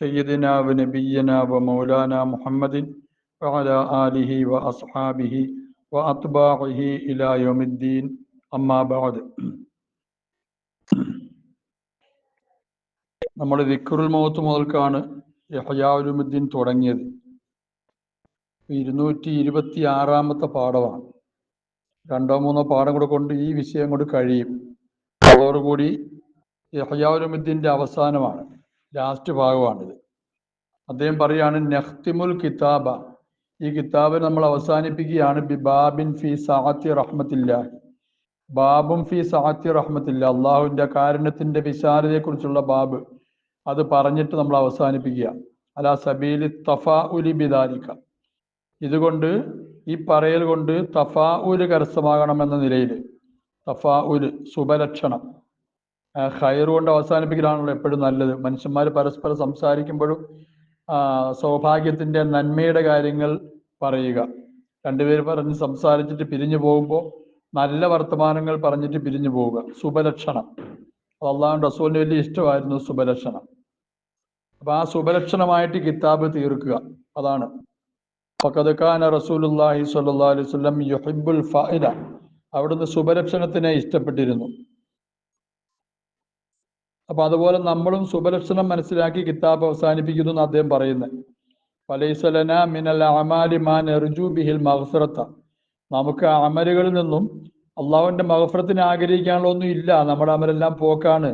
سيدنا ونبينا ومولانا محمد وعلى آله وأصحابه وأتباعه إلى يوم الدين أما بعد നമ്മൾ ദിക്കുറുൽ മൗത്ത് മുതൽക്കാണ് യഹയാലുമുദ്ദീൻ തുടങ്ങിയത് ഇരുന്നൂറ്റി ഇരുപത്തി ആറാമത്തെ പാഠമാണ് രണ്ടോ മൂന്നോ പാഠം കൂടെ കൊണ്ട് ഈ വിഷയം കൊണ്ട് കഴിയും അതോടുകൂടി യഹയാലുമുദ്ദീൻ്റെ അവസാനമാണ് ലാസ്റ്റ് ഭാഗമാണിത്. അദ്ദേഹം പറയാണ് നഹ്തിമുൽ കിതാബ. ഈ കിതാബ് നമ്മൾ അവസാനിപ്പിക്കുകയാണ് ബിബാബിൻ ഫി സാത്തി റഹ്മത്തില്ല ബാബും ഫി സാത്തി റഹ്മത്തില്ല അള്ളാഹുവിന്റെ കാരുണ്യത്തിന്റെ വിശാലതയെക്കുറിച്ചുള്ള ബാബ്. അത് പറഞ്ഞിട്ട് നമ്മൾ അവസാനിപ്പിക്കുക. അലാ സബീലി തഫാ ഉലി ബിദാരിക്ക ഇതുകൊണ്ട് ഈ പറയൽ കൊണ്ട് തഫാ ഉൽ കരസ്ഥമാകണമെന്ന നിലയിൽ തഫാ ഉൽ ശുഭലക്ഷണം ഹയർ കൊണ്ട് അവസാനിപ്പിക്കലാണല്ലോ എപ്പോഴും നല്ലത്. മനുഷ്യന്മാർ പരസ്പരം സംസാരിക്കുമ്പോഴും സൗഭാഗ്യത്തിന്റെ നന്മയുടെ കാര്യങ്ങൾ പറയുക. രണ്ടുപേർ പറഞ്ഞ് സംസാരിച്ചിട്ട് പിരിഞ്ഞു പോകുമ്പോൾ നല്ല വർത്തമാനങ്ങൾ പറഞ്ഞിട്ട് പിരിഞ്ഞു പോവുക ശുഭലക്ഷണം അള്ളാഹു റസൂലിന് വലിയ ഇഷ്ടമായിരുന്നു ശുഭലക്ഷണം അപ്പൊ ആ ശുഭലക്ഷണമായിട്ട് കിതാബ് തീർക്കുക. അതാണ്. റസൂലുള്ളാഹി സ്വല്ലല്ലാഹു അലൈഹി വസല്ലം യുഹിബ്ബുൽ ഫായില അവിടുന്ന് ശുഭലക്ഷണത്തിനെ ഇഷ്ടപ്പെട്ടിരുന്നു. അപ്പൊ അതുപോലെ നമ്മളും ശുഭലക്ഷണം മനസ്സിലാക്കി കിതാബ് അവസാനിപ്പിക്കുന്നു എന്ന് അദ്ദേഹം പറയുന്നത്. ഫലൈസലന മിനൽ അമാലി മാ നെർജു ബിഹിൽ മഗ്ഫിറത്ത. നമുക്ക് അമലുകളിൽ നിന്നും അള്ളാഹുവിന്റെ മഹഫറത്തിന് ആഗ്രഹിക്കാനുള്ള ഒന്നും ഇല്ല. നമ്മുടെ അമലെല്ലാം പോക്കാണ്.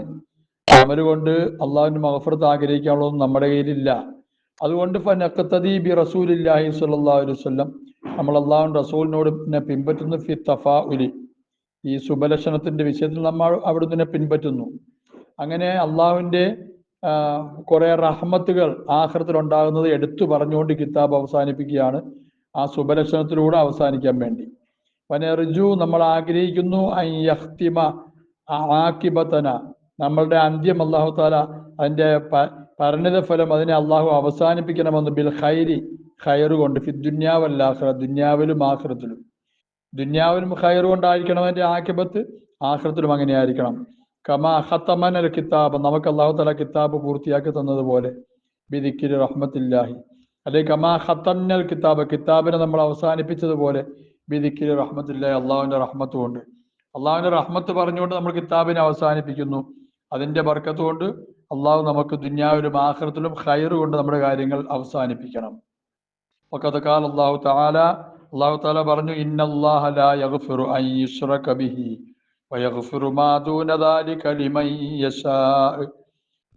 അമൽ കൊണ്ട് അള്ളാഹുവിന്റെ മഹഫറത്ത് ആഗ്രഹിക്കാനുള്ളതൊന്നും നമ്മുടെ കയ്യിലില്ല. അതുകൊണ്ട് ഫനഖത്തദീ ബി റസൂലില്ലാഹി സ്വല്ലല്ലാഹു അലൈഹി വസല്ലം നമ്മൾ അള്ളാഹു റസൂലിനോട് പിന്നെ പിൻപറ്റുന്നു ഫി തഫാ ഉലി ഈ ശുഭലക്ഷണത്തിന്റെ വിഷയത്തിൽ നമ്മൾ അവിടുന്ന് പിൻപറ്റുന്നു. അങ്ങനെ അള്ളാഹുവിന്റെ കുറെ റഹ്മത്തുകൾ ആഹൃത്തിൽ ഉണ്ടാകുന്നത് എടുത്തു പറഞ്ഞുകൊണ്ട് കിതാബ് അവസാനിപ്പിക്കുകയാണ്. ആ ശുഭലക്ഷണത്തിലൂടെ അവസാനിക്കാൻ വേണ്ടി. വനർജു നമ്മൾ ആഗ്രഹിക്കുന്നു ആക്കിബത്തന നമ്മളുടെ അന്ത്യം അള്ളാഹു താല അതിന്റെ പ- പരിണിത ഫലം അതിനെ അള്ളാഹു അവസാനിപ്പിക്കണമെന്ന് ബിൽ ഖൈരി ഖൈർ കൊണ്ട്. ഫി ദുന്യാവല്ലാഹ്റ ദുന്യാവിലും ആഖിറത്തിലും. ദുന്യാവിലും ഖൈർ കൊണ്ടായിരിക്കണം അതിന്റെ ആക്കിബത്ത് ആഖിറത്തിലും അങ്ങനെ ആയിരിക്കണം കമാ കിതാബ് നമുക്ക് അള്ളാഹു തല കിതാബ് പൂർത്തിയാക്കി തന്നതുപോലെ ബിദിക്കിരി റഹ്മത്തില്ലാഹി. അല്ലെങ്കിൽ കമാ ഹത്തന്നൽ കിതാബ് കിതാബിനെ നമ്മൾ അവസാനിപ്പിച്ചതുപോലെ ബിദിക്കിരി റഹ്മത്തില്ലാഹി അള്ളാഹുവിന്റെ റഹ്മത്തും കൊണ്ട് അള്ളാഹുവിന്റെ റഹ്മത്ത് പറഞ്ഞുകൊണ്ട് നമ്മൾ കിതാബിനെ അവസാനിപ്പിക്കുന്നു. അതിന്റെ ബർക്കത്ത് കൊണ്ട് അള്ളാഹു നമുക്ക് ദുന്യാവിലും ആഹ്റത്തിലും ഹൈറ് കൊണ്ട് നമ്മുടെ കാര്യങ്ങൾ അവസാനിപ്പിക്കണം. ഒക്കത്ത് കാൽ അള്ളാഹു താല അള്ളാഹു താല പറഞ്ഞു ഇന്നല്ലാഹ ലാ യഗ്ഫിറു അൻ യുശ്റക ബിഹി. വയഗ്ഫിറു മാ ദൂന ദാലിക ലിമൻ യശാ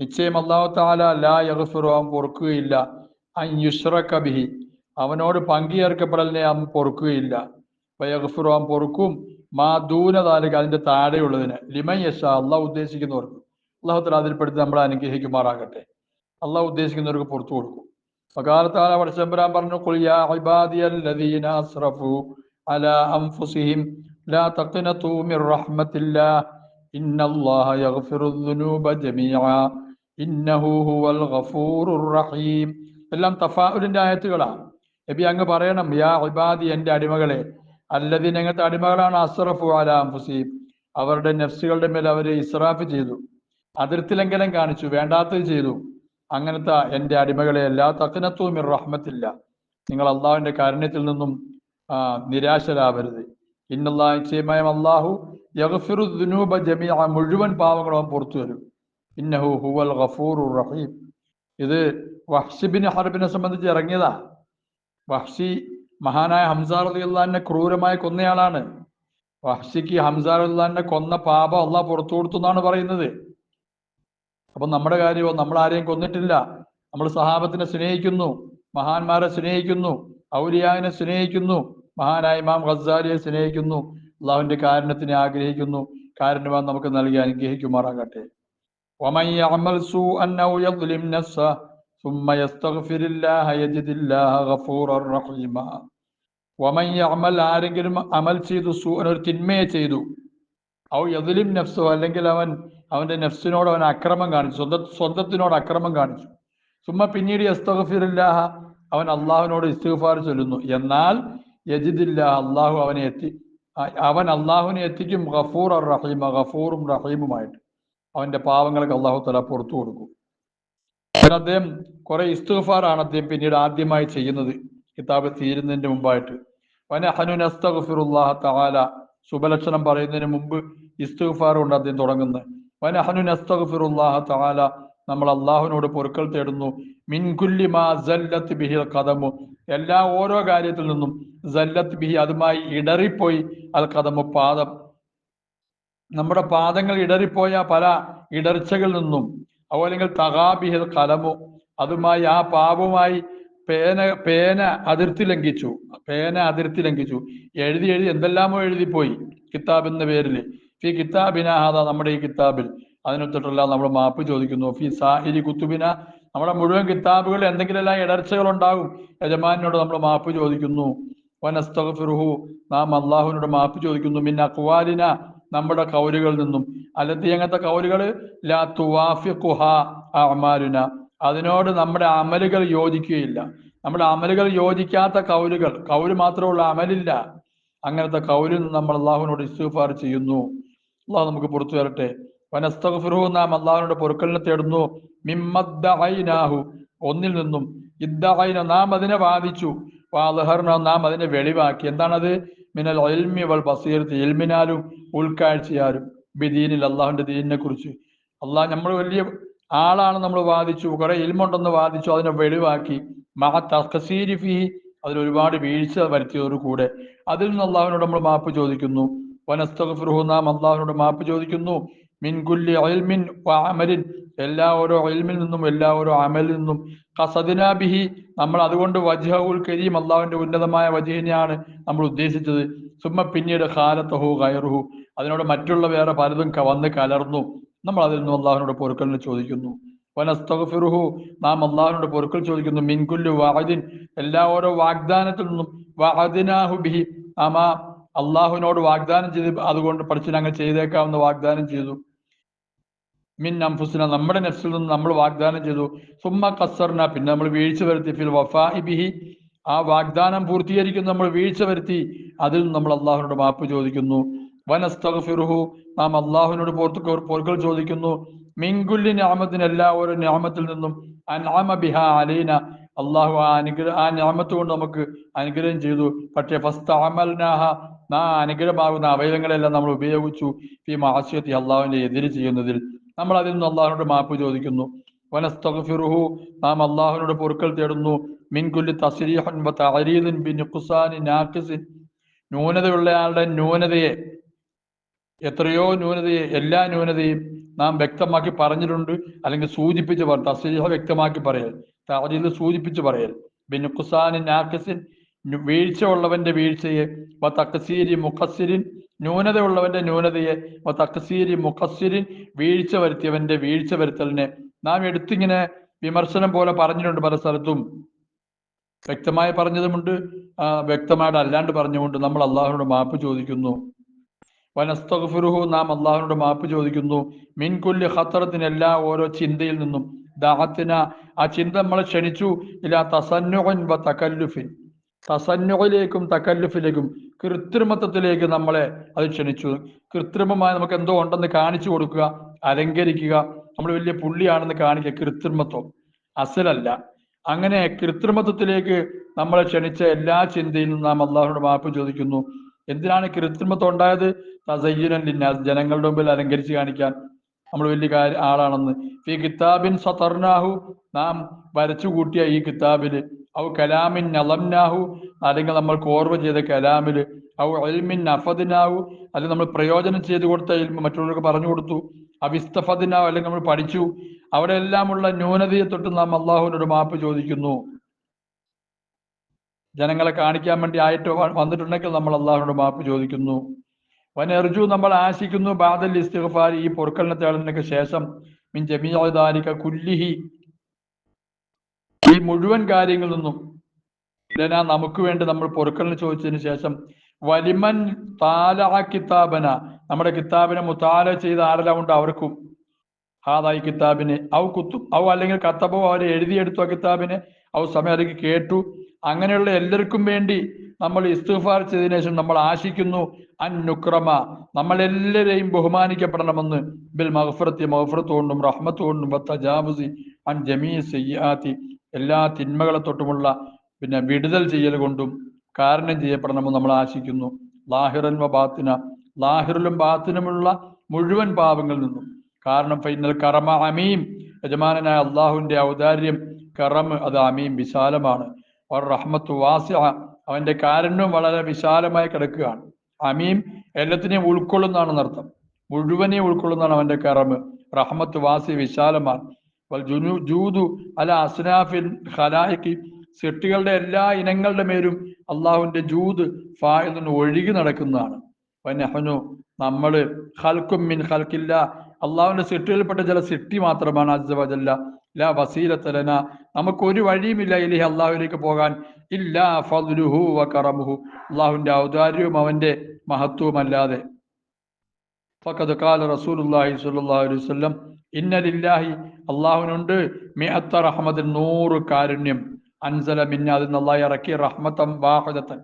നിശ്ചയം അള്ളാഹു താല ലാ യഗ്ഫിറു അവൻ പൊറുക്കുകയില്ല. അൻ യുശ്റക ബിഹി. അവനോട് പങ്കുചേർക്കപ്പെടലിനെ അവൻ പൊറുക്കുകയില്ല. വയഗ്ഫിറു അവൻ പൊറുക്കും. മാ ദൂന ദാലിക അതിന്റെ താഴെയുള്ളതിന്. ലിമൻ യശാ അള്ളാഹു ഉദ്ദേശിക്കുന്നവർക്ക്. അള്ളാഹു താല അതിൽപ്പെടുത്തി നമ്മളെ അനുഗ്രഹിക്കുമാറാകട്ടെ. അള്ളാഹു ഉദ്ദേശിക്കുന്നവർക്ക് പുറത്തു കൊടുക്കും. ഫകാലത്താല പടച്ചമ്പരാൻ പറഞ്ഞു "ഖുൽ യാ ഇബാദിയല്ലദീന അസ്റഫു تقنطوا من ലാ തഖ്നതു മിർ الله يغفر الذنوب ജമീഅ إنه ഹുവൽ ഗഫൂറുർ റഹീം എല്ലാം തഫാഉലിന്റെ ആയത്തുകളാണ്. നബി അങ്ങ് പറയണം യാ ഇബാദി എന്റെ അടിമകളെ അല്ലതി ഞങ്ങളുടെ അടിമകളാണ് അസ്റഫു അലാ അവരുടെ നഫ്സുകളുടെ മേൽ അവർ ഇസ്രാഫ് ചെയ്തു. അതിർത്തി ലംഘനം കാണിച്ചു വേണ്ടാത്തത് ചെയ്തു. അങ്ങനത്തെ എന്റെ അടിമകളെ എല്ലാ തക്കനത്വവും റഹ്മത്തില്ല. നിങ്ങൾ അള്ളാഹുവിന്റെ കാരുണ്യത്തിൽ നിന്നും നിരാശരാവരുത്. അള്ളാഹു യഗ്ഫിറു ജമീഅ മുഴുവൻ പാവങ്ങളും പുറത്തു വരും ഇന്നഹു ഹുവൽ ഗഫൂറുർ റഹീം. ഇത് വഹ്ഷിബിന് ഹർബിനെ സംബന്ധിച്ച് ഇറങ്ങിയതാ. വഹ്ഷി മഹാനായ ഹംസാർ അള്ളാഹിനെ ക്രൂരമായി കൊന്നയാളാണ്. വഹ്ഷിക്ക് ഹംസാർ അള്ളാഹിനെ കൊന്ന പാപം അള്ളാഹ് പുറത്തു കൊടുത്തു എന്നാണ് പറയുന്നത്. അപ്പൊ നമ്മുടെ കാര്യമോ നമ്മൾ ആരെയും കൊന്നിട്ടില്ല. നമ്മൾ സഹാബത്തിനെ സ്നേഹിക്കുന്നു മഹാന്മാരെ സ്നേഹിക്കുന്നു ഔലിയാവിനെ സ്നേഹിക്കുന്നു മഹാനായ ഇമാം ഖസാലിയെ സ്നേഹിക്കുന്നു അള്ളാഹുവിന്റെ കാരണത്തിനെ ആഗ്രഹിക്കുന്നു. കാരണം നമുക്ക് നൽകി അനുഗ്രഹിക്കുമാറാകട്ടെ. ആരെങ്കിലും അമൽ ചെയ്തു ഒരു തിന്മയെ ചെയ്തു ഔ യദുലിം നഫ്സോ അല്ലെങ്കിൽ അവൻ അവന്റെ നഫ്സിനോട് അവൻ അക്രമം കാണിച്ചു സ്വന്ത സ്വന്തത്തിനോട് അക്രമം കാണിച്ചു. ചുമ്മാ പിന്നീട് യസ്തഗഫിറില്ലാഹ അവൻ അള്ളാഹുവിനോട് ഇസ്തിഗഫാർ ചൊല്ലുന്നു. എന്നാൽ യജിദില്ല അള്ളാഹു അവനെ എത്തി അവൻ അള്ളാഹുവിനെ എത്തിക്കും ഗഫൂർ അർ റഹീമ ഗഫൂറും റഹീമുമായിട്ട്. അവന്റെ പാവങ്ങൾക്ക് അള്ളാഹു തല പുറത്തു കൊടുക്കും. അങ്ങനെ അദ്ദേഹം കുറെ ഇസ്തുഫാറാണ് അദ്ദേഹം പിന്നീട് ആദ്യമായി ചെയ്യുന്നത്. കിതാബ് തീരുന്നതിന് മുമ്പായിട്ട്. വനഹനു നസ്തഗ്ഫിറുല്ലാഹ തആല ശുഭലക്ഷണം പറയുന്നതിന് മുമ്പ് ഇസ്തുഫാർ കൊണ്ട് അദ്ദേഹം തുടങ്ങുന്നത്. വനഹനു നസ്തഗ്ഫിറുല്ലാഹ തആല നമ്മൾ അള്ളാഹുവിനോട് പൊറുക്കൽ തേടുന്നു. മിൻകുല്ലി മാ സല്ലത്ത് ബിഹിൽ ഖദമു എല്ലാ ഓരോ കാര്യത്തിൽ നിന്നും സല്ലത്ത് ബിഹി അതുമായി ഇടറിപ്പോയി അൽ ഖദമു പാദം. നമ്മുടെ പാദങ്ങൾ ഇടറിപ്പോയ പല ഇടർച്ചകളിൽ നിന്നും അതുപോലെങ്കിൽ തകാബിഹിൽ കലമു അതുമായി ആ പാപവുമായി പേന പേന അതിർത്തി ലംഘിച്ചു പേന അതിർത്തി ലംഘിച്ചു. എഴുതി എഴുതി എന്തെല്ലാമോ എഴുതിപ്പോയി കിതാബ് എന്ന പേരിൽ. ഫി കിതാബിനാഹാദ നമ്മുടെ ഈ കിതാബിൽ. അതിനൊത്തിട്ടല്ല നമ്മൾ മാപ്പ് ചോദിക്കുന്നു. ഫി സാഹിരി കുത്തുബിന നമ്മുടെ മുഴുവൻ കിതാബുകളിൽ എന്തെങ്കിലുമെല്ലാം ഇടർച്ചകൾ ഉണ്ടാകും യജമാനോട് നമ്മൾ മാപ്പ് ചോദിക്കുന്നു. വനസ്തഫിറുഹു നാം അള്ളാഹുവിനോട് മാപ്പ് ചോദിക്കുന്നു. മിൻ അക്വാലിന നമ്മുടെ കൗലുകളിൽ നിന്നും. അല്ലത്തി അങ്ങനത്തെ കൗലുകൾ ലാ തുവാഫിഖുഹ അതിനോട് നമ്മുടെ അമലുകൾ യോജിക്കുകയില്ല. നമ്മുടെ അമലുകൾ യോജിക്കാത്ത കൗലുകൾ കൗൽ മാത്രമുള്ള അമലില്ല. അങ്ങനത്തെ കൗലിൽ നിന്ന് നമ്മൾ അള്ളാഹുവിനോട് ഇസ്തിഗ്ഫാർ ചെയ്യുന്നു. അള്ളാഹു നമുക്ക് പുറത്തു വരട്ടെ. വനസ്തഗ്ഫിറുഹു നാം അള്ളാഹുവിനോട് പൊറുക്കലിനെ തേടുന്നു. മിമ്മദ്ദഅയ്നാഹു ഒന്നിൽ നിന്നും ഇദ്ദഹൈന നാം അതിനെ വാദിച്ചു. വാദഹർണ നാം അതിനെ വെളിവാക്കി. എന്താണത്? മിനൽ ഒൽമി വൽ ബസീർത്ത് എൽമിനാലും ഉൾക്കാഴ്ചയാലും. ബിദീനിൽ അള്ളാഹുവിന്റെ ദീനിനെ കുറിച്ച് അള്ളാഹ് നമ്മൾ വലിയ ആളാണ് നമ്മൾ വാദിച്ചു. കുറെ ഇൽമുണ്ടെന്ന് വാദിച്ചു. അതിനെ വെളിവാക്കി. മഹ തഖസീരി ഫിഹി. അതിൽ ഒരുപാട് വീഴ്ച വരുത്തിയതോടുകൂടെ അതിൽ നിന്ന് അള്ളാഹുവിനോട് നമ്മൾ മാപ്പ് ചോദിക്കുന്നു. വനസ്തഗ്ഫിറുഹു നാം അള്ളാഹുവിനോട് മാപ്പ് ചോദിക്കുന്നു. മിൻ അയൽമിൻ അമലിൻ. എല്ലാ ഓരോ അയൽമിൽ നിന്നും എല്ലാ ഓരോ അമലിൽ നിന്നും. കസദിനാബിഹി നമ്മൾ അതുകൊണ്ട് വജ്ഹുൽ കരീം അള്ളാഹുവിന്റെ ഉന്നതമായ വജഹിനെയാണ് നമ്മൾ ഉദ്ദേശിച്ചത്. സുമ്മ പിന്നീട് ഖാലത്തഹു കയറുഹു അതിനോട് മറ്റുള്ള വേറെ പലതും വന്ന് കലർന്നു. നമ്മൾ അതിൽ നിന്നും അള്ളാഹുവിനോട് പൊറുക്കലിന് ചോദിക്കുന്നു. വനസ്തഗ്ഫിറുഹു. നാം അള്ളാഹുവിനോട് പൊറുക്കൽ ചോദിക്കുന്നു. മിൻകുല്ലു വാദിൻ എല്ലാ ഓരോ വാഗ്ദാനത്തിൽ നിന്നും വഹദിനാഹു ബിഹി. നാം ആ അള്ളാഹുവിനോട് വാഗ്ദാനം ചെയ്ത് അതുകൊണ്ട് പഠിച്ചിട്ട് ഞങ്ങൾ ചെയ്തേക്കാവുന്ന വാഗ്ദാനം ചെയ്തു. മിൻ അംഫുസിന നമ്മുടെ നെഫ്സിൽ നിന്ന് നമ്മൾ വാഗ്ദാനം ചെയ്തു. സുമ്മ കസർന പിന്നെ നമ്മൾ വീഴ്ച വരുത്തി ഫിൽ വഫാ ബിഹി. ആ വാഗ്ദാനം പൂർത്തീകരിക്കുന്ന നമ്മൾ വീഴ്ച വരുത്തി അതിൽ നിന്ന് നമ്മൾ അള്ളാഹുവിനോട് മാപ്പ് ചോദിക്കുന്നു. വനസ്തഫിറുഹു നാം അള്ളാഹുവിനോട് പോർത്തു പോർക്കൽ ചോദിക്കുന്നു. മിങ്കുല്ലി ഞാമത്തിന് എല്ലാ ഓരോ ഞാമത്തിൽ നിന്നും. അനാമ ബിഹ അലീന. അള്ളാഹു ആ അനുഗ്രഹ ആ ഞാമത്ത് കൊണ്ട് നമുക്ക് അനുഗ്രഹം ചെയ്തു. പക്ഷേ ഫസ്റ്റ് അമൽനാഹ നാ അനുഗ്രഹമാകുന്ന അവയവങ്ങളെല്ലാം നമ്മൾ ഉപയോഗിച്ചു. ഈ മാസ്യത്തി അള്ളാഹുവിന്റെ എതിര് ചെയ്യുന്നതിൽ. നമ്മൾ അതിൽ നിന്ന് അള്ളാഹുനോട് മാപ്പ് ചോദിക്കുന്നു. വനസ്തഗ്ഫിറുഹു നാം അള്ളാഹുനോട് പൊറുക്കൽ തേടുന്നു. മിൻകുല്ലി തസ്രീഹൻ വ തഅരീദിൻ ബി നുഖ്സാനി നാഖിസിൻ. ന്യൂനതയുള്ളയാളുടെ ന്യൂനതയെ എത്രയോ ന്യൂനതയെ എല്ലാ ന്യൂനതയും നാം വ്യക്തമാക്കി പറഞ്ഞിട്ടുണ്ട്. അല്ലെങ്കിൽ സൂചിപ്പിച്ച് പറ തസ്രീഹ വ്യക്തമാക്കി പറയൽ. തഅരീദ് സൂചിപ്പിച്ച് പറയൽ. ബി നുഖ്സാനി നാഖിസിൻ വീഴ്ച ഉള്ളവന്റെ വീഴ്ചയെ വ തക്സീരി മുഖസ്സിരിൻ ന്യൂനതയുള്ളവന്റെ ന്യൂനതയെ തക്സീരി മുഖസ്സിരിൻ വീഴ്ച വരുത്തിയവന്റെ വീഴ്ച വരുത്തലിനെ. നാം എടുത്തിങ്ങനെ വിമർശനം പോലെ പറഞ്ഞിട്ടുണ്ട് പല സ്ഥലത്തും. വ്യക്തമായി പറഞ്ഞതുമുണ്ട്. വ്യക്തമായിട്ട് അല്ലാണ്ട് പറഞ്ഞുകൊണ്ട് നമ്മൾ അള്ളാഹുനോട് മാപ്പ് ചോദിക്കുന്നു. വനസ്തഗ്ഫിറുഹു നാം അള്ളാഹുനോട് മാപ്പ് ചോദിക്കുന്നു. മിൻകുല്ലി ഖത്തറത്തിന് എല്ലാ ഓരോ ചിന്തയിൽ നിന്നും ദാഹത്തിന ആ ചിന്ത നമ്മളെ ക്ഷണിച്ചു. ഇല്ല തസന്നുഹൻ വ തകല്ലുഫിൻ. തസന്നുയിലേക്കും തക്കല്ലുഫിലേക്കും കൃത്രിമത്വത്തിലേക്ക് നമ്മളെ അത് ക്ഷണിച്ചു. കൃത്രിമമായി നമുക്ക് എന്തോ ഉണ്ടെന്ന് കാണിച്ചു കൊടുക്കുക അലങ്കരിക്കുക. നമ്മൾ വലിയ പുള്ളിയാണെന്ന് കാണിക്കുക. കൃത്രിമത്വം. അസലല്ല. അങ്ങനെ കൃത്രിമത്വത്തിലേക്ക് നമ്മളെ ക്ഷണിച്ച എല്ലാ ചിന്തയിൽ നിന്നും നാം അള്ളാഹുനോട് മാപ്പ് ചോദിക്കുന്നു. എന്തിനാണ് കൃത്രിമത്വം ഉണ്ടായത്? തസയ്യുനൻ ജനങ്ങളുടെ മുമ്പിൽ അലങ്കരിച്ച് കാണിക്കാൻ നമ്മൾ വലിയ കാര്യ ആളാണെന്ന്. ഈ കിതാബിൻ സതർനാഹു. നാം വരച്ചു കൂട്ടിയ ഈ കിതാബിൽ ഔ കലാമിൻ നലംനാഹു അല്ലെങ്കിൽ നമ്മൾ കോർവ് ചെയ്ത കലാമിൽ ഔ അൽമിൻ അഫദിനാഹു അല്ലെങ്കിൽ നമ്മൾ പ്രയോജനം ചെയ്തു കൊടുത്ത ഇൽമ മറ്റുള്ളവർക്ക് പറഞ്ഞു കൊടുത്തു. അവിസ്തഫദിനാഹു അല്ലെങ്കിൽ നമ്മൾ പഠിച്ചു. അവിടെ എല്ലാമുള്ള ന്യൂനതയെ തൊട്ട് നാം അള്ളാഹുവിനോട് മാപ്പ് ചോദിക്കുന്നു. ജനങ്ങളെ കാണിക്കാൻ വേണ്ടി ആയിട്ട് വന്നിട്ടുണ്ടെങ്കിൽ നമ്മൾ അള്ളാഹുവിനോട് മാപ്പ് ചോദിക്കുന്നു. വനർജു നമ്മൾ ആശിക്കുന്നു ബാദൽ ഇസ്തിഫാർ ഈ പൊറുക്കലിനെ തേടുന്നതിനൊക്കെ ശേഷം മിൻ ജമീഅദാലിക കുല്ലിഹി ഈ മുഴുവൻ കാര്യങ്ങളിൽ നിന്നും ലന നമുക്ക് വേണ്ടി നമ്മൾ പൊറുക്കലിന് ചോദിച്ചതിന് ശേഷം വലിമൻ താല കിതാബന നമ്മുടെ കിതാബിനെ മുത്താല ചെയ്ത ആരെല്ലാം ഉണ്ട്? അവർക്കും. ഹാദായി കിതാബിനെ. അവ കുത്തും അവ അല്ലെങ്കിൽ കത്തബോ അവരെ എഴുതിയെടുത്തു ആ കിതാബിനെ. അവ സമയം അല്ലെങ്കിൽ കേട്ടു. അങ്ങനെയുള്ള എല്ലാവർക്കും വേണ്ടി നമ്മൾ ഇസ്തിഫാർ ചെയ്തതിനു ശേഷം നമ്മൾ ആശിക്കുന്നു അൻ നുക്രമ. നമ്മളെല്ലാവരെയും ബഹുമാനിക്കപ്പെടണമെന്ന്. ബിൽ മഹഫറത്തി മഹഫറത്ത് കൊണ്ടും റഹ്മത്ത് കൊണ്ടും അൻ ജമീ സയ്യാത്തി. എല്ലാ തിന്മകളെ തൊട്ടുമുള്ള പിന്നെ വിടുതൽ ചെയ്യൽ കൊണ്ടും കാരണം ചെയ്യപ്പെടണമെന്ന് നമ്മൾ ആശിക്കുന്നു. ലാഹിറൻ ബാത്തിന. ലാഹിറിലും ബാത്തിനുമുള്ള മുഴുവൻ പാപങ്ങളിൽ നിന്നും. കാരണം ഫൈനൽ കറമ അമീം. യജമാനായ അള്ളാഹുവിന്റെ ഔദാര്യം കറം അത് അമീം വിശാലമാണ്. റഹ്മത്ത് വാസ അവന്റെ കാരുണ്യം വളരെ വിശാലമായി കിടക്കുകയാണ്. അമീം എല്ലാത്തിനെയും ഉൾക്കൊള്ളുന്നതാണ് അർത്ഥം മുഴുവനെയും ഉൾക്കൊള്ളുന്നതാണ് അവന്റെ കറമ്. റഹ്മത്ത് വാസി വിശാലമാണ്. ജൂദു അല അസ്നാഫിൽ ഖലായിക്ക് സൃഷ്ടികളുടെ എല്ലാ ഇനങ്ങളുടെ മേലും അള്ളാഹുവിന്റെ ജൂദ് ഫായിലിന് ഒഴുകി നടക്കുന്നതാണ്. വനഹനു നമ്മൾ ഹൽക്കും മിൻ ഹൽക്കില്ല അള്ളാഹുവിന്റെ സൃഷ്ടികളിൽപ്പെട്ട ചില സൃഷ്ടി മാത്രമാണ് അജ്ജവജല്ല ലാ വസീലത്തലന നമുക്ക് ഒരു വഴിയുമില്ല ഇലി അള്ളാഹുവിലേക്ക് പോകാൻ. ഇല്ലാ ഫുഹു വ കറമുഹു. അള്ളാഹുവിന്റെ ഔദാര്യവും അവന്റെ മഹത്വവും അല്ലാതെ റസൂലുള്ളാഹി സ്വല്ലല്ലാഹു അലൈഹി വസല്ലം ഇന്ന അള്ളാഹുനുണ്ട് മിഅത്ത റഹ്മത്തിൻ നൂറ് കാരുണ്യം. അൻസല മിന്ന അതിൽ നിന്ന് അള്ളാഹ് ഇറക്കിയ റഹ്മത്തം വാഹുദത്തൻ.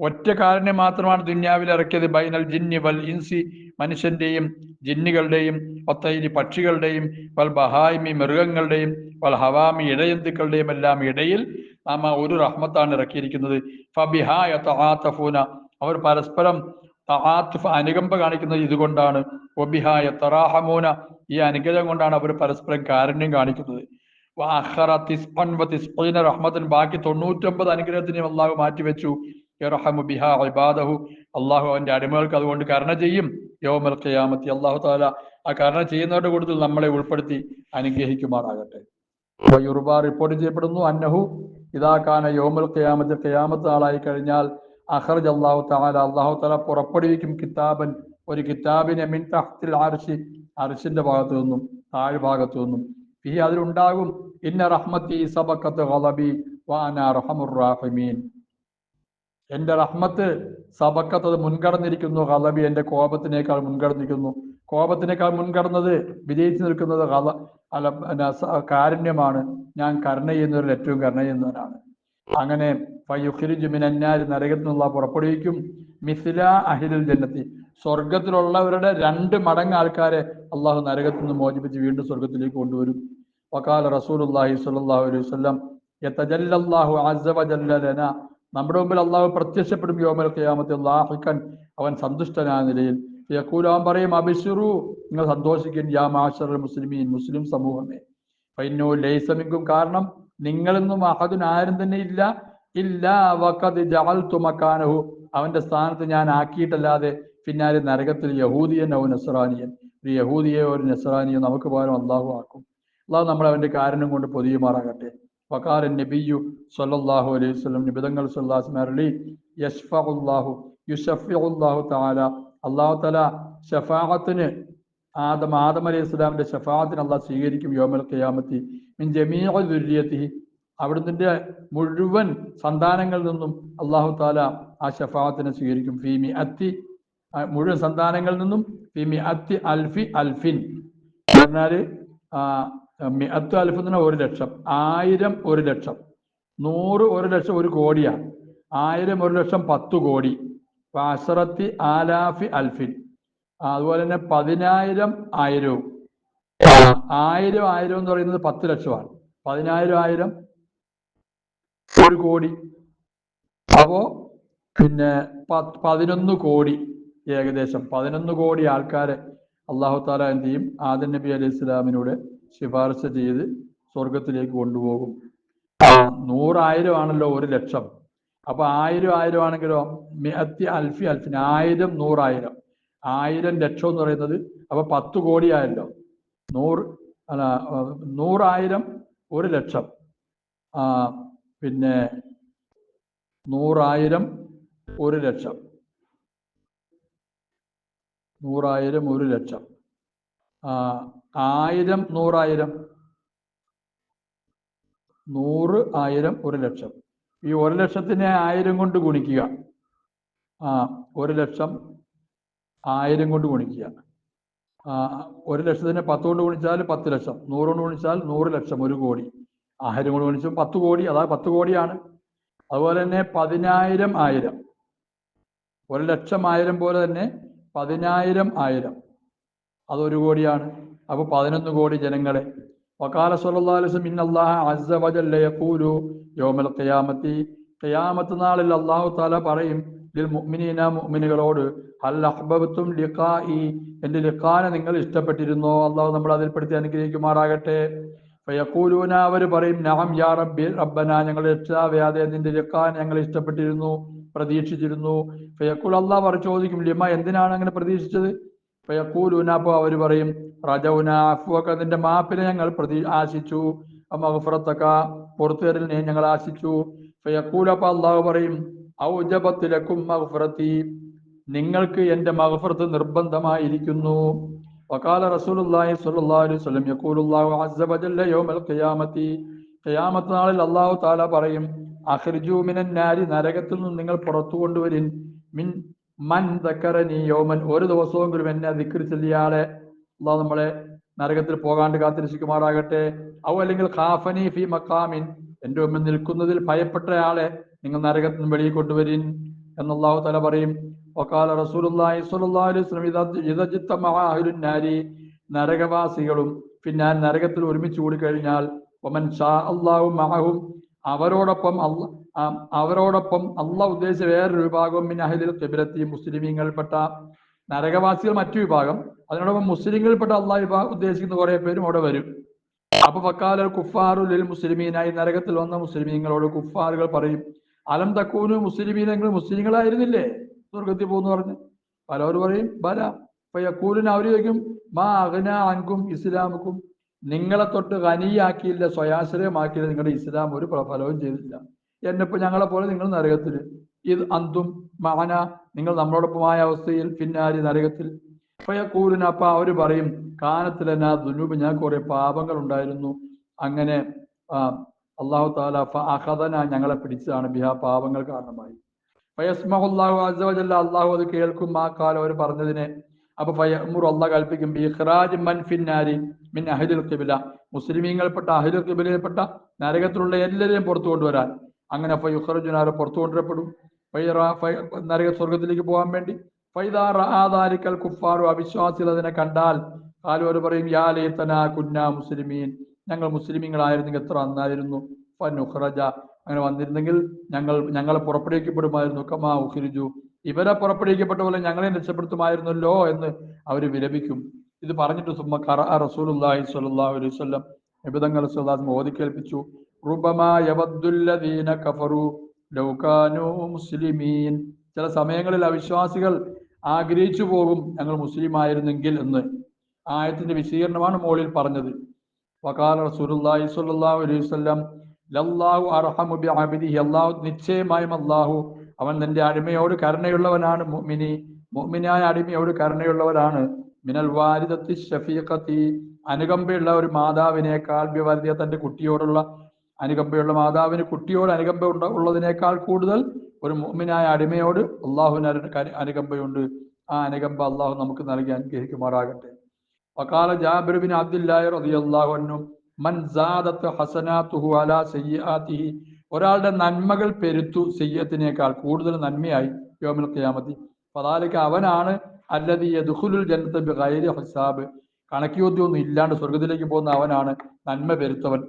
ഒറ്റ കാരുണ്യം മാത്രമാണ് ദുന്യാവിൽ ഇറക്കിയത്. ബൈനൽ ജിന്നി വൽ ഇൻസി മനുഷ്യന്റെയും ജിന്നുകളുടെയും ഒത്തൈരി പക്ഷികളുടെയും വൽ ബഹായ്മി മൃഗങ്ങളുടെയും വൽ ഹവാമി ഇടയന്തുക്കളുടെയും എല്ലാം ഇടയിൽ നാം ആ ഒരു റഹ്മത്താണ് ഇറക്കിയിരിക്കുന്നത്. ഫബിഹായ അവർ പരസ്പരം തആത്തുഫ് അനുകമ്പ കാണിക്കുന്നത് ഇതുകൊണ്ടാണ്. ഒബിഹായ തറാഹമൂന ഈ അനുഗ്രഹം കൊണ്ടാണ് അവർ പരസ്പരം കാരുണ്യം കാണിക്കുന്നത്. റഹ്മത്തിൻ ബാക്കി തൊണ്ണൂറ്റൊമ്പത് അനുഗ്രഹത്തിനെയും അള്ളാഹു മാറ്റിവെച്ചു. ഇബാദഹു. അള്ളാഹു അവന്റെ അടിമകൾക്ക് അതുകൊണ്ട് കരുണ ചെയ്യും. യോമൽ ഖിയാമത്തി അള്ളാഹു താല ആ കരുണ ചെയ്യുന്നവരുടെ കൂടുതൽ നമ്മളെ ഉൾപ്പെടുത്തി അനുഗ്രഹിക്കുമാറാകട്ടെ. യുറുബ റിപ്പോർട്ട് ചെയ്യപ്പെടുന്നു അന്നഹു ഇതാക്കാന യോമൽ ഖിയാമത്തിൽ ഖിയാമത്ത് ആളായി കഴിഞ്ഞാൽ അഖർജ് അള്ളാഹു താല അള്ളാഹു താല പുറപ്പെടുവിക്കും കിതാബൻ. ഒരു കിതാബിനെ മിൻ തഹ്തിൽ അർശി അർശിന്റെ ഭാഗത്തു നിന്നും താഴ്ഭാഗത്തു നിന്നും. ഈ അതിലുണ്ടാകും ഇന്ന റഹ്മത്തി സബക്കത്ത് ഹലബി വാന റഹമുർ റാഹിമീൻ. എന്റെ റഹ്മത്ത് സബക്കത്തത് മുൻകടന്നിരിക്കുന്നു ഹലബി എന്റെ കോപത്തിനേക്കാൾ മുൻകടന്നിരിക്കുന്നു. കോപത്തിനേക്കാൾ മുൻകടന്നത് വിജയിച്ചു നിൽക്കുന്നത് ഗള അല്ല കാരുണ്യമാണ്. ഞാൻ കരുണ ചെയ്യുന്നവരിൽ ഏറ്റവും കരുണ ചെയ്യുന്നവനാണ്. അങ്ങനെ നരകത്തിനുള്ള പുറപ്പെടുവിക്കും. മിസില അഹിലിൽ ജന്നത്തി. സ്വർഗത്തിലുള്ളവരുടെ രണ്ട് മടങ്ങ് ആൾക്കാരെ അള്ളാഹു നരകത്തിൽ നിന്ന് മോചിപ്പിച്ച് വീണ്ടും സ്വർഗത്തിലേക്ക് കൊണ്ടുവരും. വക്കാല അസ്സ വജല്ല നമ്മുടെ മുമ്പിൽ അള്ളാഹു പ്രത്യക്ഷപ്പെടും യോമൽ ഖിയാമത്തിൽ ലാഹിക്കൻ അവൻ സന്തുഷ്ടനായ നിലയിൽ. യക്കൂലാൻ പറയും അബിഷുറു. നിങ്ങൾ സന്തോഷിക്കും യാ മാഷർ മുസ്ലിമീൻ. മുസ്ലിം സമൂഹമേ. ഫൈനോ ലൈസമിക്കും കാരണം നിങ്ങളെന്നും അഹദുൻ ആരും തന്നെ ഇല്ല. ഇല്ല വഖദ് ജഅൽതു മക്കാനഹു അവന്റെ സ്ഥാനത്ത് ഞാൻ ആക്കിയിട്ടല്ലാതെ പിന്നാലെ നരകത്തിൽ യഹൂദിയൻ ഔ നസ്രാനിയൻ. ഒരു യഹൂദിയെ ഒരു നസ്രാനിയോ നമുക്ക് പകരം അള്ളാഹു ആക്കും. അള്ളാഹു നമ്മൾ അവന്റെ കാരണം കൊണ്ട് പൊതിയുമാറാകട്ടെ. വക്കാരൻ നബിയു സല്ലല്ലാഹു അലൈഹി വസല്ലം നിബിതങ്ങൾ അലൈഹി യഷ്ഫഉല്ലാഹു യുഷഫിഉല്ലാഹു തആല. അള്ളാഹു തആല ഷഫാഅത്തിന് ആദം ആദം അലൈഹി സ്വലാമിന്റെ ഷഫാത്തിന് അള്ളാഹ് സ്വീകരിക്കും യോമൽ ഖിയാമത്തി. മിൻ ജമീഅ ദുര്യത്തി അവിടുത്തെ മുഴുവൻ സന്താനങ്ങളിൽ നിന്നും അള്ളാഹു താല ആ ഷഫാത്തിനെ സ്വീകരിക്കും. ഫീമി അത്തി മുഴുവൻ സന്താനങ്ങളിൽ നിന്നും ഫീമി അത്തി അൽഫി അൽഫിൻ. പറഞ്ഞാൽ അത്തു അൽഫ് തന്നെ ഒരു ലക്ഷം ആയിരം ഒരു ലക്ഷം നൂറ് ഒരു ലക്ഷം ഒരു കോടിയാണ് ആയിരം ഒരു ലക്ഷം പത്ത് കോടി. അസറത്തി ആലാഫി അൽഫിൻ. അതുപോലെ തന്നെ പതിനായിരം ആയിരവും. ആയിരം ആയിരം എന്ന് പറയുന്നത് പത്ത് ലക്ഷമാണ്. പതിനായിരം ആയിരം ഒരു കോടി. അപ്പോ പിന്നെ പതിനൊന്ന് കോടി ഏകദേശം. പതിനൊന്ന് കോടി ആൾക്കാരെ അള്ളാഹു താല എന്ത് ചെയ്യും? ആദൻ നബി അലൈഹി ഇസ്ലാമിനൂടെ ശുപാർശ ചെയ്ത് സ്വർഗത്തിലേക്ക് കൊണ്ടുപോകും. നൂറായിരം ആണല്ലോ ഒരു ലക്ഷം. അപ്പൊ ആയിരം ആയിരം ആണെങ്കിലോ? മിഅത്തി അൽഫി അൽഫിന് ആയിരം നൂറായിരം. ആയിരം ലക്ഷം എന്ന് പറയുന്നത് അപ്പൊ പത്ത് കോടിയായല്ലോ. നൂറ് അല്ല നൂറായിരം ഒരു ലക്ഷം. പിന്നെ നൂറായിരം ഒരു ലക്ഷം. നൂറായിരം ഒരു ലക്ഷം. ആയിരം നൂറായിരം. നൂറ് ആയിരം ഒരു ലക്ഷം. ഈ ഒരു ലക്ഷത്തിനെ ആയിരം കൊണ്ട് ഗുണിക്കുക. ആ ഒരു ലക്ഷം ആയിരം കൊണ്ട് ഗുണിക്കുക. ഒരു ലക്ഷത്തിന് പത്ത് കൊണ്ട് ഗുണിച്ചാൽ പത്ത് ലക്ഷം. നൂറ് കൊണ്ട് ഗുണിച്ചാൽ നൂറ് ലക്ഷം ഒരു കോടി. ആയിരം കൊണ്ട് ഗുണിച്ചാൽ പത്ത് കോടി അതാ പത്ത് കോടിയാണ്. അതുപോലെ തന്നെ പതിനായിരം ആയിരം. ഒരു ലക്ഷം ആയിരം പോലെ തന്നെ പതിനായിരം ആയിരം. അതൊരു കോടിയാണ്. അപ്പോൾ പതിനൊന്ന് കോടി ജനങ്ങളെ. വക്കാല സല്ലല്ലാഹു ഇന്നല്ലാഹ അസ്സ വജല്ല യഖൂലു യൗമൽ ഖിയാമത്തി. ഖിയാമത്ത് നാളിൽ അള്ളാഹു താല പറയും ലിൽ മുഅ്മിനീന ഹൽ ലിഖാഇ എന്റെ ലിഖാനെ നിങ്ങൾ ഇഷ്ടപ്പെട്ടിരുന്നോ? അള്ളാഹു നമ്മൾ അതിൽ പെടുത്തി അനുഗ്രഹിക്കുമാറാകട്ടെ. ഫയഖൂലൂന അവർ പറയും നഅം യാ റബ്ബി റബ്ബന ഞങ്ങളുടെ രക്ഷാവേ അതെ നിന്റെ ലിഖാൻ ഞങ്ങൾ ഇഷ്ടപ്പെട്ടിരുന്നു പ്രതീക്ഷിച്ചിരുന്നു. ഫയഖൂൽ അള്ളാഹ് പറ ചോദിക്കും ലിമ എന്തിനാണ് അങ്ങനെ പ്രതീക്ഷിച്ചത്? ഫയഖൂലൂന അപ്പോൾ അവർ പറയും റജൗന അഫ്വക നിന്റെ മാപ്പിനെ ഞങ്ങൾ പ്രതീക്ഷിച്ചു ആശിച്ചു. മഹഫുറത്തൊക്കെ പുറത്തുവരലിനെ ഞങ്ങൾ ആശിച്ചു. ഫയഖൂല അപ്പോൾ അള്ളാഹു പറയും ഔജബത്തിലക്കും മഗ്ഫറത്തി. നിങ്ങൾക്ക് എന്റെ മഗ്ഫറത്ത് നിർബന്ധമായിരിക്കുന്നു. വകാല റസൂലുള്ളാഹി സ്വല്ലല്ലാഹു അലൈഹി വസല്ലം യഖൂലുല്ലാഹു യൗമൽ ഖിയാമത്തി. ഖിയാമത്ത് നാളിൽ അല്ലാഹു തആല പറയും അഖ്രിജൂ മിനൻ നാരി നരകത്തിൽ നിന്ന് നിങ്ങൾ പുറത്തു കൊണ്ടുവരിൻ. മിൻ മൻ ദക്കറനി യൗമൻ. ഒരു ദിവസമെങ്കിലും എന്നെ ദിക്ർ ചൊല്ലിയാളെ. അള്ളാഹു നമ്മളെ നരകത്തിൽ പോകാണ്ട് കാത്തിരക്ഷിക്കുമാറാകട്ടെ. ഔ അല്ലെങ്കിൽ ഖാഫനി ഫി മക്കാമിൻ എന്റെ മുമ്പിൽ നിൽക്കുന്നതിൽ ഭയപ്പെട്ടയാളെ. നിങ്ങൾ നരകത്തിൽ നിന്ന് വെളിയിൽ കൊണ്ടുവരിൻ എന്ന് അള്ളാഹു തല പറയും. ഒക്കാല ഇദാ ജിത്തമഅ നാരി നരകവാസികളും പിന്നെ നരകത്തിൽ ഒരുമിച്ച് കൂടി കഴിഞ്ഞാൽ ഒമൻ ഷാ അള്ളാഹു മഹവും അവരോടൊപ്പം ആ, അവരോടൊപ്പം അള്ള ഉദ്ദേശിച്ച വേറൊരു വിഭാഗം പിന്നെ അഹിദിൽ ഖിബ്ലത്തി മുസ്ലിമീങ്ങളിൽപ്പെട്ട നരകവാസികൾ മറ്റു വിഭാഗം. അതിനോടൊപ്പം മുസ്ലിങ്ങളിൽപ്പെട്ട അള്ളാഹ് വിഭാഗം ഉദ്ദേശിക്കുന്ന കുറെ പേരും അവിടെ വരും. അപ്പൊ വക്കാല കുഫാറു മുസ്ലിമീനായി നരകത്തിൽ വന്ന മുസ്ലിമീങ്ങളോട് കുഫാറുകൾ പറയും. അലം തക്കൂനു മുസ്ലിമീനങ്ങൾ മുസ്ലിങ്ങളായിരുന്നില്ലേ? സ്വർഗത്തിൽ പോകുന്നു പറഞ്ഞ്. പലവർ പറയും ബല. അപ്പൊ യക്കൂലിന് അവർ ചോദിക്കും മാ അഗ്ന അൻകും ഇസ്ലാമുക്കും. നിങ്ങളെ തൊട്ട് ഖനിയാക്കിയില്ല സ്വയാശ്രയമാക്കിയില്ല നിങ്ങളുടെ ഇസ്ലാം ഒരു പ്രഫലവും ചെയ്തില്ല എന്നിപ്പോ ഞങ്ങളെ പോലെ നിങ്ങൾ നരകത്തിൽ. ഇത് അന്തും മഹന നിങ്ങൾ നമ്മളോടൊപ്പമായ അവസ്ഥയിൽ പിന്നാരി നരകത്തിൽ. ഫയക്കൂലിന് അപ്പ അവർ പറയും കാനത്തിലെന്നാ ദുനൂപ് ഞാൻ കുറെ പാപങ്ങൾ ഉണ്ടായിരുന്നു അങ്ങനെ അള്ളാഹു താല അഹദന ഞങ്ങളെ പിടിച്ചതാണ്. ബിഹാ പാപങ്ങൾ കാരണമായി. അസവജല്ല അള്ളാഹു അത് കേൾക്കും ആ കാലം അവർ പറഞ്ഞതിനെ. അപ്പൊ ഫയമുർ അള്ളാഹ് കൽപ്പിക്കും. ബിഹ്റാജ് മൻ ഫിന്നാരി മിൻ അഹിദുൽ ഖിബ്ല. മുസ്ലിമീങ്ങൾപ്പെട്ട അഹിദുൽ കിബിലയിൽപ്പെട്ട നരകത്തിലുള്ള എല്ലാവരെയും പുറത്തു കൊണ്ടുവരാൻ. അങ്ങനെ ഫയുഖ്റജുനാരെ പുറത്തു കൊണ്ടുവരപ്പെടും. നരക സ്വർഗത്തിലേക്ക് പോകാൻ വേണ്ടി. ഫൈദാറിക്കൽ കുഫാറു. അവിശ്വാസികൾ അതിനെ കണ്ടാൽ കാലു പറയും യാ ലൈതന കുന്ന മുസ്ലിമീൻ. ഞങ്ങൾ മുസ്ലിമീങ്ങളായിരുന്നെങ്കിൽ എത്ര അന്നായിരുന്നു ഫനുഹ്റജ അങ്ങനെ വന്നിരുന്നെങ്കിൽ ഞങ്ങൾ ഞങ്ങളെ പുറപ്പെടുവിക്കപ്പെടുമായിരുന്നു. കമാ ഉഹിരിജു ഇവരെ പുറപ്പെടുവിക്കപ്പെട്ട പോലെ ഞങ്ങളെ രക്ഷപ്പെടുത്തുമായിരുന്നല്ലോ എന്ന് അവർ വിലപിക്കും. ഇത് പറഞ്ഞിട്ട് സുമ്മ കറ റസൂലുള്ളാഹി സ്വല്ലല്ലാഹു അലൈഹി വസല്ലം നിബിതങ്ങൾ സ്വലാസ് ഓതി കേൾപ്പിച്ചു റുബമാ യവദ്ദുല്ലദീന കഫറു ലൗ കാനൂ മുസ്ലിമീൻ. ചില സമയങ്ങളിൽ അവിശ്വാസികൾ ആഗ്രഹിച്ചു പോകും ഞങ്ങൾ മുസ്ലിം ആയിരുന്നെങ്കിൽ എന്ന്. ആയത്തിന്റെ വിശീകരണമാണ് മോളിൽ പറഞ്ഞത്. വകാല റസൂലുള്ളാഹി സ്വല്ലല്ലാഹു അലൈഹി വസല്ലം ലല്ലാഹു അർഹമു ബിഅബ്ദിഹി. അല്ലാഹു നിശ്ചയമായും അല്ലാഹു അവൻ തന്റെ അടിമയോട് കരുണയുള്ളവനാണ് മുഅ്മിനി മുഅ്മിനായ അടിമയോട് കരുണയുള്ളവരാണ്. മിനൽ വാരിദത്തി ഷഫീഖത്തി അനുകമ്പയുള്ള ഒരു മാതാവിനേക്കാൾ ബിവരിയ തന്റെ കുട്ടിയോടുള്ള അനുകമ്പയുള്ള മാതാവിന് കുട്ടിയോട് അനുകമ്പ ഉള്ളതിനേക്കാൾ കൂടുതൽ ഒരു മുഅ്മിനായ അടിമയോട് അള്ളാഹുവിന് അനുകമ്പയുണ്ട്. ആ അനുകമ്പ അള്ളാഹു നമുക്ക് നൽകി അനുഗ്രഹിക്കുമാറാകട്ടെ. വക്കാല ജാബിർ ബിൻ അബ്ദുല്ലാഹി റളിയല്ലാഹു അൻഹു മൻ സാദത്ത് ഹസനാത്തുഹു അലാ سيئاته ഒരാളുടെ നന്മകൾ പെരുത്തു സയ്യത്തിനേക്കാൾ കൂടുതൽ നന്മയായി യോമിൽ ഖിയാമത്തി. പതാലിക്ക് അവനാണ് അല്ലതി യദ്ഖുലുൽ ജന്നത ബിഗൈരി ഹിസാബ്. കണക്കിയോദ്യമൊന്നും ഇല്ലാണ്ട് സ്വർഗത്തിലേക്ക് പോകുന്ന അവനാണ് നന്മ പെരുത്തവൻ.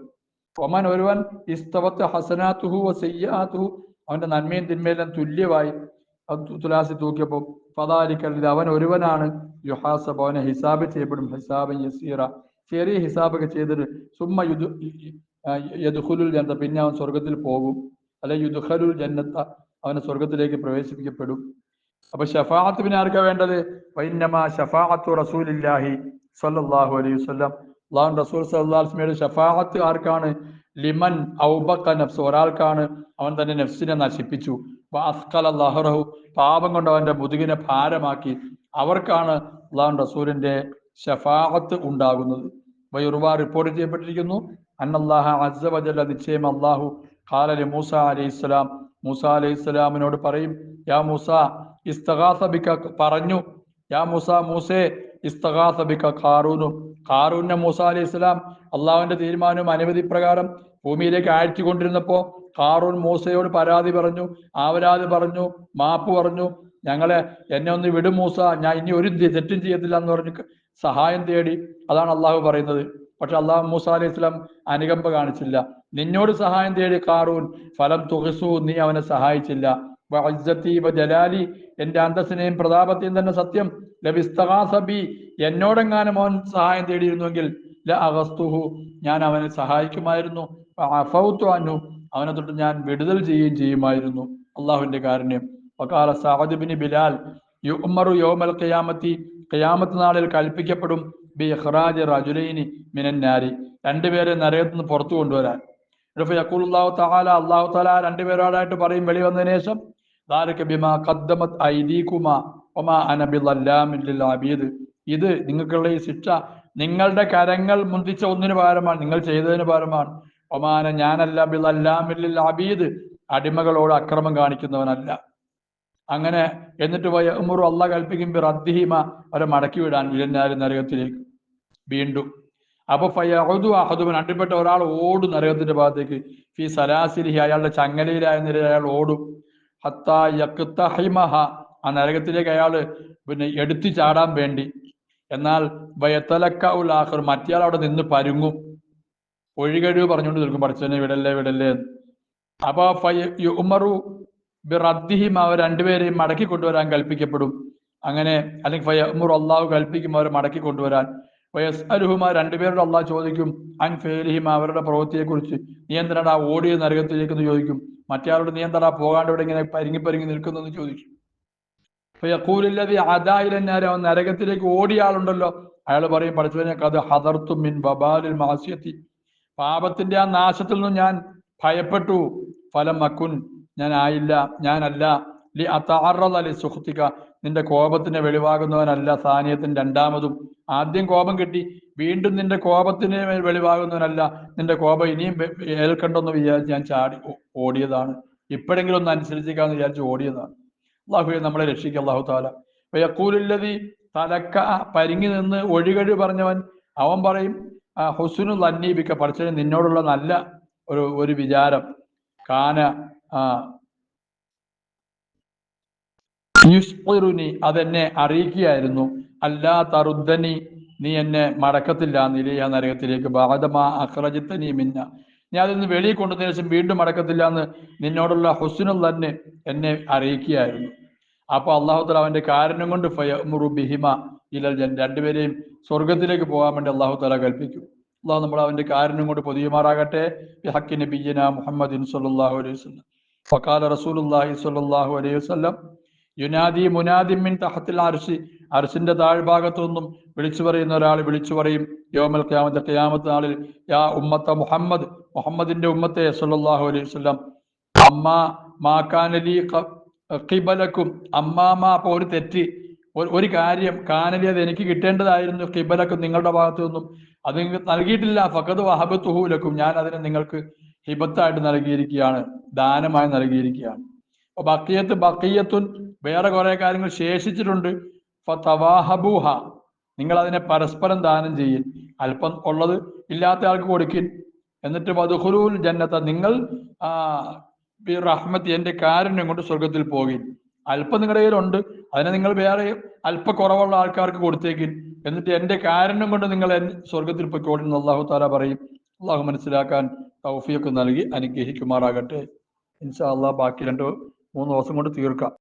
ഒമൻ ഒരുവൻ ഇസ്തവത്ത് ഹസനാത്തുഹു സയ്യാത്തുഹു അവന്റെ നന്മയും തിന്മയെല്ലാം തുല്യമായി. തുലാസി തൂക്കിയപ്പോൾ ഇത് അവൻ ഒരുവനാണ്. യുഹാസബ് അവനെ ഹിസാബ് ചെയ്യപ്പെടും. ഹിസാബ് യസീറ. ചെറിയ ഹിസാബൊക്കെ ചെയ്തിട്ട് സുമ്മ യുദ് യദുഹുലുൽ ജന്നത പിന്നെ അവൻ സ്വർഗത്തിൽ പോകും. അല്ലെ യുദുഹലുൽ ജന്നത്ത അവനെ സ്വർഗത്തിലേക്ക് പ്രവേശിപ്പിക്കപ്പെടും. അപ്പൊ ഷഫാഅത്ത് പിന്നെ ആർക്കാ വേണ്ടത്? വൈന്നമാ ഷഫാഅത്തു റസൂലില്ലാഹി സ്വല്ലല്ലാഹു അലൈഹി വസല്ലം. അള്ളാഹു റസൂൽ സല്ലല്ലാഹു അലൈഹി വസല്ലം ഷഫാഅത്ത് ആർക്കാണ്? ലിമൻ ഔബക്ക നഫ്സ്. ഒരാൾക്കാണ് അവൻ തന്റെ നഫ്സിനെ നശിപ്പിച്ചു. ലഹറഹു. പാപം കൊണ്ട് അവന്റെ മുതുകിനെ ഭാരമാക്കി. അവർക്കാണ് അള്ളാഹു റസൂലിന്റെ ഷഫാഹത്ത് ഉണ്ടാകുന്നത്. വയുർവ റിപ്പോർട്ട് ചെയ്യപ്പെട്ടിരിക്കുന്നു അന്നല്ലാഹ നിശ്ചയം അള്ളാഹു ഖാലലി മൂസ അലൈഹിസ്സലാം മൂസ അലൈഹിസ്സലാമിനോട് പറയും യാ മൂസ ഇസ്തഗാസ ബിക പറഞ്ഞു യാ മൂസ മൂസേ ഇസ്തഗാസ ബിക ഖാറൂനും. ഖാറൂനെ മൂസ അലൈഹിസ്സലാം അള്ളാഹുവിന്റെ തീരുമാനവും അനവധി പ്രകാരം ഭൂമിയിലേക്ക് അയച്ചുകൊണ്ടിരുന്നപ്പോ ഖാറൂൻ മൂസയോട് പരാതി പറഞ്ഞു ആവരാതി പറഞ്ഞു മാപ്പ് പറഞ്ഞു ഞങ്ങളെ എന്നെ ഒന്ന് വിടും മൂസ ഞാൻ ഇനി ഒരു തെറ്റും ചെയ്യത്തില്ല എന്ന് പറഞ്ഞു സഹായം തേടി അതാണ് അള്ളാഹു പറയുന്നത്. പക്ഷെ അള്ളാഹു മൂസ അലൈഹി സ്വലാം അനുകമ്പ കാണിച്ചില്ല. നിന്നോട് സഹായം തേടി കാറൂൻ ഫലം തുഹസു നീ അവനെ സഹായിച്ചില്ല. വഇസ്സത്തി വജലാലി എന്റെ അന്തസ്സിനെയും പ്രതാപത്തെയും തന്നെ സത്യം. ലഭിസ്തകാസബി എന്നോടെങ്ങാനും അവൻ സഹായം തേടിയിരുന്നുവെങ്കിൽ ഞാൻ അവനെ സഹായിക്കുമായിരുന്നു. അഫൗത്തു അവനെ തൊട്ട് ഞാൻ വിടുതൽ ചെയ്യുകയും ചെയ്യുമായിരുന്നു. അള്ളാഹുവിന്റെ കാരുണ്യം. വക്കാല സഹദിബിന് ബിലാൽ. യുഅ്മറു യോമൽ ഖിയാമത്തി. ഖിയാമത്ത് നാളിൽ കൽപ്പിക്കപ്പെടും. ബി ഇഖ്റാജ് റജുലൈനി മിനന്നാരി നാരി. രണ്ടുപേരെ നരകത്തിൽ നിന്ന് പുറത്തു കൊണ്ടുവരാൻ. അള്ളാഹു തആല. അള്ളാഹു തആല രണ്ടുപേരോടായിട്ട് പറയും വെളി വന്നതിന് ശേഷം ഇത് നിങ്ങൾക്കുള്ള ഈ ശിക്ഷ നിങ്ങളുടെ കരങ്ങൾ മുന്തിച്ച ഒന്നിനു പകരമാണ് നിങ്ങൾ ചെയ്തതിന് പകരമാണ്. ഒമാന ഞാനല്ല ലിൽ അബീദ്. അടിമകളോട് അക്രമം കാണിക്കുന്നവനല്ല. അങ്ങനെ എന്നിട്ട് പോയ ഉമറു അല്ല കൽപ്പിക്കുമ്പോൾ റദ്ദിഹിമ അവരെ മടക്കി വിടാൻ ഇരഞ്ഞാൽ നരകത്തിലേക്ക് വീണ്ടും. അപ്പൊ ഫയഹുദു അഹദുബൻ അടിപ്പെട്ട ഒരാൾ ഓടും നരകത്തിന്റെ ഭാഗത്തേക്ക്. ഫി സലാസിലി അയാളുടെ ചങ്ങലയിലായ നിലയിൽ അയാൾ ഓടും. ഹത്താ യക്തഹിമഹ. ആ നരകത്തിലേക്ക് അയാൾ പിന്നെ എടുത്തു ചാടാൻ വേണ്ടി. എന്നാൽ വയത്തലക്ക ഉൽ ആഹർ മറ്റേയാൾ അവിടെ നിന്ന് പരുങ്ങും. ഒഴികഴിവ് പറഞ്ഞുകൊണ്ട് നിൽക്കും പഠിച്ചതിനെ വിടല്ലേ വിടല്ലേ. അപ്പൊ ഉമറു ബിറദ്ദിഹിം അവർ രണ്ടുപേരെയും മടക്കി കൊണ്ടുവരാൻ കൽപ്പിക്കപ്പെടും. അങ്ങനെ അല്ലെങ്കിൽ ഫയ ഉമർ അള്ളാഹു കൽപ്പിക്കും അവരെ മടക്കി കൊണ്ടുവരാൻ. വയസ് അലുഹുമ രണ്ടുപേരോട് അള്ളാഹ് ചോദിക്കും അൻ ഫേലിഹിം അവരുടെ പ്രവൃത്തിയെ കുറിച്ച് നീ ആ ഓടിയ നരകത്തിലേക്ക് ചോദിക്കും. മറ്റേയാളോട് നീ എന്താടാ പോകാണ്ട് ഇവിടെ ഇങ്ങനെ പരിങ്ങി പരിങ്ങി നിൽക്കുന്നു എന്ന് ചോദിക്കും ഫയഖൂലില്ലതി അദായിലെന്നാരെ അവൻ നരകത്തിലേക്ക് ഓടിയ ആളുണ്ടല്ലോ. അയാൾ പറയും പഠിച്ചതിനെ അത് ഹദർത്തു മിൻ ബബാലിൽ മാസ്യത്തി. പാപത്തിന്റെ ആ നാശത്തിൽ നിന്നും ഞാൻ ഭയപ്പെട്ടു. ഫലം മക്കുൻ. ഞാൻ ആയില്ല. ഞാനല്ല. ലി സുഹൃത്തിക്ക നിന്റെ കോപത്തിന് വെളിവാകുന്നവനല്ല സാനിയത്തിന് രണ്ടാമതും. ആദ്യം കോപം കിട്ടി വീണ്ടും നിന്റെ കോപത്തിന് വെളിവാകുന്നവനല്ല. നിന്റെ കോപം ഇനിയും ഏൽക്കണ്ടെന്ന് വിചാരിച്ച് ഞാൻ ചാടി ഓടിയതാണ്. ഇപ്പോഴെങ്കിലും ഒന്ന് അനുസരിച്ചേക്കാന്ന് വിചാരിച്ച് ഓടിയതാണ്. അള്ളാഹുയെ നമ്മളെ രക്ഷിക്കുക അള്ളാഹു താല. യക്കൂലുല്ലതി തലക്ക പരിങ്ങി നിന്ന് ഒഴികഴി പറഞ്ഞവൻ. അവൻ പറയും ഹുസുനു ലന്നീബിക്ക പഠിച്ചതിന് നിന്നോടുള്ള നല്ല ഒരു ഒരു വിചാരം. കാന ആ യുസ്ഇറുനി അതെന്നെ അറിയിക്കുകയായിരുന്നു. അല്ലാ തറുദ്ദനി നീ എന്നെ മടക്കത്തില്ല നിലയ നരകത്തിലേക്ക്. ബാധമാ അഖ്റജത്തനി മിന്ന. ഞാൻ അതിൽ വെളിയിൽ കൊണ്ടുവന്നതിന് ശേഷം വീണ്ടും മടക്കത്തില്ല എന്ന് നിന്നോടുള്ള ഹുസ്നു തന്നെ എന്നെ അറിയിക്കുകയായിരുന്നു. അപ്പൊ അള്ളാഹു തല അവന്റെ കാരണം കൊണ്ട് ഫയമുറു ബിഹിമ ഇലൽ ജൻ രണ്ടുപേരെയും സ്വർഗത്തിലേക്ക് പോകാൻ വേണ്ടി അള്ളാഹു തല കൽപ്പിക്കും. അള്ളാഹു നമ്മൾ അവന്റെ കാരണം കൊണ്ട് പൊതിയുമാറാകട്ടെ. ബിഹക്കി നബിയ്യന മുഹമ്മദിൻ സല്ലല്ലാഹു അലൈഹി വസല്ലം. ഫക്കാല റസൂലുള്ളാഹി സ്വല്ലല്ലാഹു അലൈഹി വസല്ലം യുനാദി മുനാദിമിൻ തഹത്തിൽ അർശി അർശിന്റെ താഴ്ഭാഗത്തു നിന്നും വിളിച്ചു പറയുന്ന ഒരാൾ വിളിച്ചു പറയും. യോമൽ ക്യാമത്തെ ക്യാമത്ത് നാളിൽ യാ ഉമ്മത്ത മുഹമ്മദ് മുഹമ്മദിന്റെ ഉമ്മത്തെ സല്ലല്ലാഹു അലൈഹി വസല്ലം. അമ്മ മാക്കാനലി കിബലക്കും അമ്മാമ അപ്പൊ ഒരു തെറ്റി. ഒരു- കാര്യം കാനലി അത് എനിക്ക് കിട്ടേണ്ടതായിരുന്നു കിബലക്കും നിങ്ങളുടെ ഭാഗത്തു നിന്നും. അത് നൽകിയിട്ടില്ല. ഫക്കത് വഹബത്തുഹൂലക്കും ഞാൻ അതിനെ നിങ്ങൾക്ക് ഹിബത്തായിട്ട് നൽകിയിരിക്കുകയാണ് ദാനമായി നൽകിയിരിക്കുകയാണ്. ബക്കിയത്ത് ബക്കിയത്തുൻ വേറെ കുറെ കാര്യങ്ങൾ ശേഷിച്ചിട്ടുണ്ട്. ഫതവാഹബൂഹ. നിങ്ങൾ അതിനെ പരസ്പരം ദാനം ചെയ്യും. അല്പം ഉള്ളത് ഇല്ലാത്ത ആൾക്ക് കൊടുക്കിൻ എന്നിട്ട് വധുഹുലൂൽ ജന്നത്ത നിങ്ങൾ റഹ്മത്ത് എന്റെ കാരുണ്യം കൊണ്ട് സ്വർഗത്തിൽ പോകിൻ അല്പം നിങ്ങളുടെ കയ്യിലുണ്ട്. അതിനെ നിങ്ങൾ വേറെ അല്പ കുറവുള്ള ആൾക്കാർക്ക് കൊടുത്തേക്കിൻ എന്നിട്ട് എന്റെ കാരുണ്യം കൊണ്ട് നിങ്ങൾ സ്വർഗത്തിൽ പോയി എന്ന് അള്ളാഹു താല പറയും. അള്ളാഹു മനസ്സിലാക്കാൻ തൗഫിയൊക്കെ നൽകി അനുഗ്രഹിക്കുമാറാകട്ടെ. ഇൻഷാ അള്ളാഹ് ബാക്കി രണ്ട് മൂന്ന് ദിവസം കൊണ്ട് തീർക്കാം.